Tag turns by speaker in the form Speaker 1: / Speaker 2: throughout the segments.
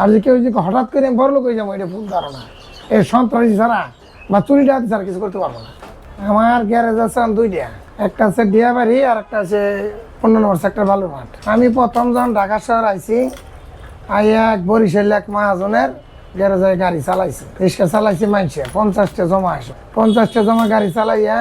Speaker 1: আর যে কেউ হঠাৎ করে আমি বড় লোক হয়ে যাব, এটা ভুল ধারণা। এই সন্ত্রাসী ছাড়া বা চুরি ডাকাতি ছাড়া কিছু করতে পারব না। আমার গ্যারেজ আছে দুইটা। একটা আছে ডিয়াবাড়ি আর একটা আছে পনেরো নম্বর সেক্টর বালুরঘাট। আমি প্রথম যখন ঢাকা শহর আইছি আইয়া এক বরিশাল এক মাহাজনের গ্যারেজে গাড়ি চালাইছে। রিক্সা চালাইছে মাইছে পঞ্চাশটা জমা আসে। পঞ্চাশটা জমা গাড়ি চালাইয়া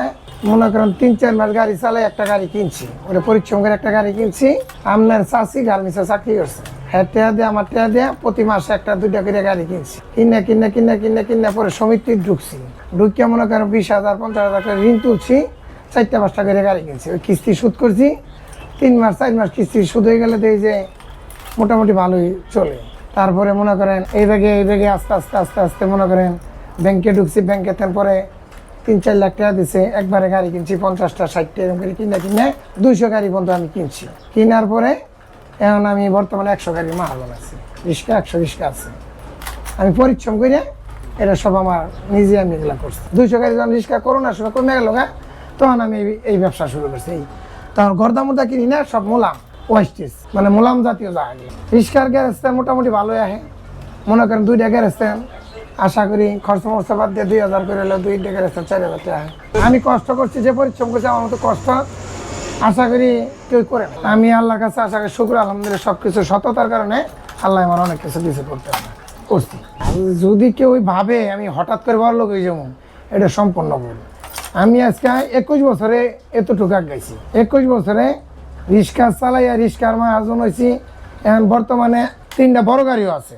Speaker 1: মনে করেন তিন চার মাস গাড়ি চালাই একটা গাড়ি কিনছি। ওটা পরিশ্রম করে একটা গাড়ি কিনছি। আপনার চাষি গার্মেন্টসে চাকরি করছে। হ্যাঁ টেয়া দিয়ে, আমার টেয়া দিয়ে, প্রতি মাসে একটা, দুইটা করে গাড়ি কিনছি। কিনে কিনে কিনে কিনে কিনে পরে সমিতি ঢুকছি। ঢুকিয়ে মনে করেন বিশ হাজার, পঞ্চাশ হাজার করে ঋণ তুলছি, চারটা পাঁচটা করে গাড়ি কিনছি। ওই কিস্তি সুদ করছি, তিন মাস, চার মাস কিস্তি সুদ হয়ে গেলে দেখি যে মোটামুটি ভালোই চলে। তারপরে মনে করেন এই ব্যাগে এই ব্যাগে আস্তে আস্তে আস্তে আস্তে মনে করেন ব্যাংকে ঢুকছি, ব্যাংকে পরে তিন, চার লাখ টাকা দিছে, একবারে গাড়ি কিনছি, পঞ্চাশটা, ষাটটা এরকম করে কিনে কিনে দুইশো গাড়ি পর্যন্ত আমি কিনছি। কেনার পরে এখন আমি বর্তমানে একশো গাড়ির মাহাজন আছি। রিক্সা একশো রিক্সা আছে। আমি পরিশ্রম করে এটা সব আমার নিজে আমি এগুলা করছি। দুইশো গাড়ি যখন রিক্সা করোনার সময় কমে গেল তখন আমি এই- ব্যবসা শুরু করছি। এই তখন গর্দামুদা কিনি না, সব মোলাম ওয়েস্টিস মানে মোলাম জাতীয় জাহাজ। রিক্সার গ্যারেজটা মোটামুটি ভালোই আহে মনে করেন দুইটা গ্যারেজ দেন আশা করি খরচ মরচা বাদ দিয়ে দুই হাজার করে হলে দুইটা গ্যারেজ চার হাজার টাকা। আমি কষ্ট করছি, যে পরিশ্রম করছি, আমার মতো কষ্ট আশা করি কেউ করে না আমি আল্লাহর কাছে আশা করি, শুক্র, আলহামদুলিল্লাহ সব কিছু সততার কারণে আল্লাহ আমার অনেক কিছু কিছু করতে পারে। করছি। যদি কেউ ভাবে আমি হঠাৎ করে বড় লোক হয়ে এটা সম্পূর্ণ ভুল। আমি আজকে একুশ বছরে এতটুকু গাইছি। একুশ বছরে রিক্সা চালাইয়া রিক্সার মাহাজন হয়েছি এখন বর্তমানে তিনটা বড় গাড়িও আছে।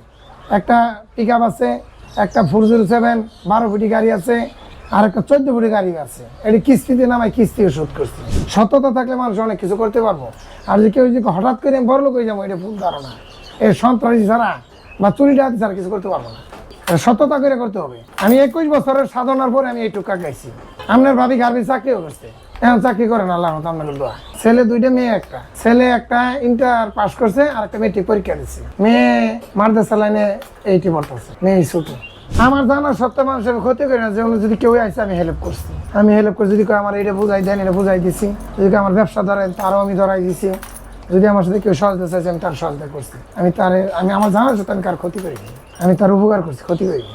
Speaker 1: একটা পিক আছে, একটা ফোর জিরো সেভেন বারো ফুটি গাড়ি আছে। আর একটা চোদ্দ ফুটি গাড়ি আছে। এটি কিস্তিতে নামাই কিস্তি শোধ করছি। সততা থাকলে মানুষ অনেক কিছু করতে পারব। আর যে কেউ যদি হঠাৎ করে আমি বড় লোক হয়ে যাব, এটা ভুল ধারণা। এই সন্ত্রাসী ছাড়া বা চুরি ডাকাতি ছাড়া কিছু করতে পারব না। সততা করে করতে হবে। আমি একুশ বছরের সাধনার পরে আমি এইটুকু গাইছি আপনার ভাবি গার্মেন্টস চাকরিও করছে। এখন চাকরি করেন আল্লাহ রহমত আপনার দোয়া। ছেলে দুইটা, মেয়ে একটা। ছেলে একটা ইন্টার পাস করছে, আর একটা মেয়েটি পরীক্ষা দিচ্ছে। মেয়ে মাদ্রাসা লাইনে এইটি পড়তেছে। মেয়ে ছোট। আমার জানা সত্য মানুষের ক্ষতি করে না, যে যদি কেউ আইসে আমি হেল্প করছি। আমি হেল্প করছি যদি আমার এটা বুঝাই দেন, এটা বুঝাই দিছি। যদি আমার ব্যবসা ধরেন, তারও আমি ধরাই দিছি। যদি আমার সাথে কেউ সহজতা চাইছে, আমি তার সহজতা করছি। আমি তার, আমি আমার জানা সাথে আমি কার ক্ষতি করিনি আমি তার উপকার করছি, ক্ষতি করিনি